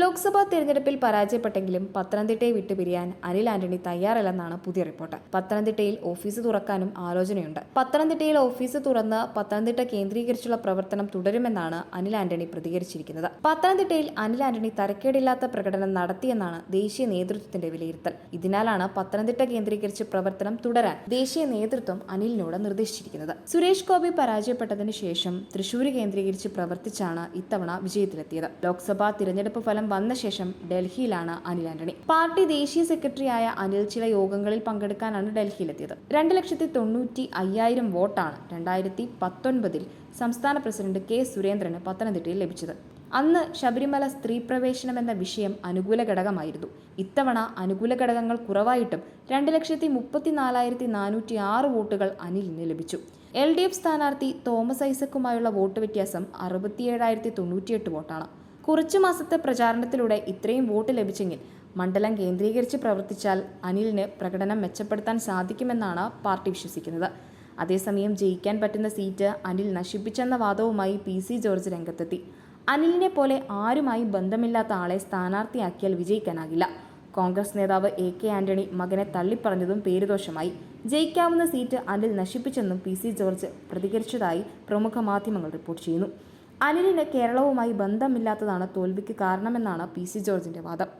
ലോക്സഭാ തെരഞ്ഞെടുപ്പിൽ പരാജയപ്പെട്ടെങ്കിലും പത്തനംതിട്ടയെ വിട്ടുപിരിയാൻ അനിൽ ആന്റണി തയ്യാറല്ലെന്നാണ് പുതിയ റിപ്പോർട്ട്. പത്തനംതിട്ടയിൽ ഓഫീസ് തുറക്കാനും ആലോചനയുണ്ട്. പത്തനംതിട്ടയിൽ ഓഫീസ് തുറന്ന് പത്തനംതിട്ട കേന്ദ്രീകരിച്ചുള്ള പ്രവർത്തനം തുടരുമെന്നാണ് അനിൽ ആന്റണി പ്രതികരിച്ചിരിക്കുന്നത്. പത്തനംതിട്ടയിൽ അനിൽ ആന്റണി തരക്കേടില്ലാത്ത പ്രകടനം നടത്തിയെന്നാണ് ദേശീയ നേതൃത്വത്തിന്റെ വിലയിരുത്തൽ. ഇതിനാലാണ് പത്തനംതിട്ട കേന്ദ്രീകരിച്ച് പ്രവർത്തനം തുടരാൻ ദേശീയ നേതൃത്വം അനിലിനോട് നിർദ്ദേശിച്ചിരിക്കുന്നത്. സുരേഷ് ഗോപി പരാജയപ്പെട്ടതിന് ശേഷം തൃശൂർ കേന്ദ്രീകരിച്ച് പ്രവർത്തിച്ചാണ് ഇത്തവണ വിജയത്തിലെത്തിയത്. ലോക്സഭാ തിരഞ്ഞെടുപ്പ് ഫലം വന്ന ശേഷം ഡൽഹിയിലാണ് അനിൽ ആന്റണി. പാർട്ടി ദേശീയ സെക്രട്ടറിയായ അനിൽ ചില യോഗങ്ങളിൽ പങ്കെടുക്കാനാണ് ഡൽഹിയിലെത്തിയത്. രണ്ട് ലക്ഷത്തി തൊണ്ണൂറ്റി അയ്യായിരം വോട്ടാണ് രണ്ടായിരത്തി പത്തൊൻപതിൽ സംസ്ഥാന പ്രസിഡന്റ് കെ സുരേന്ദ്രന് പത്തനംതിട്ടയിൽ ലഭിച്ചത്. അന്ന് ശബരിമല സ്ത്രീ പ്രവേശനം എന്ന വിഷയം അനുകൂല ഘടകമായിരുന്നു. ഇത്തവണ അനുകൂല ഘടകങ്ങൾ കുറവായിട്ടും രണ്ട് ലക്ഷത്തി മുപ്പത്തിനാലായിരത്തി നാനൂറ്റി ആറ് വോട്ടുകൾ അനിലിന് ലഭിച്ചു. എൽ ഡി എഫ് സ്ഥാനാർത്ഥി തോമസ് ഐസക്കുമായുള്ള വോട്ട് വ്യത്യാസം അറുപത്തിയേഴായിരത്തി തൊണ്ണൂറ്റിയെട്ട് വോട്ടാണ്. കുറച്ചു മാസത്തെ പ്രചാരണത്തിലൂടെ ഇത്രയും വോട്ട് ലഭിച്ചെങ്കിൽ മണ്ഡലം കേന്ദ്രീകരിച്ച് പ്രവർത്തിച്ചാൽ അനിലിന് പ്രകടനം മെച്ചപ്പെടുത്താൻ സാധിക്കുമെന്നാണ് പാർട്ടി വിശ്വസിക്കുന്നത്. അതേസമയം ജയിക്കാൻ പറ്റുന്ന സീറ്റ് അനിൽ നശിപ്പിച്ചെന്ന വാദവുമായി പി സി ജോർജ് രംഗത്തെത്തി. അനിലിനെ പോലെ ആരുമായി ബന്ധമില്ലാത്ത ആളെ സ്ഥാനാർത്ഥിയാക്കിയാൽ വിജയിക്കാനാകില്ല. കോൺഗ്രസ് നേതാവ് എ കെ ആന്റണി മകനെ തള്ളിപ്പറഞ്ഞതും പേരുദോഷമായി. ജയിക്കാവുന്ന സീറ്റ് അനിൽ നശിപ്പിച്ചെന്നും പി സി ജോർജ് പ്രതികരിച്ചതായി പ്രമുഖ മാധ്യമങ്ങൾ റിപ്പോർട്ട് ചെയ്യുന്നു. അനിലിന് കേരളവുമായി ബന്ധമില്ലാത്തതാണ് തോൽവിക്ക് കാരണമെന്നാണ് പി സി ജോർജിന്റെ വാദം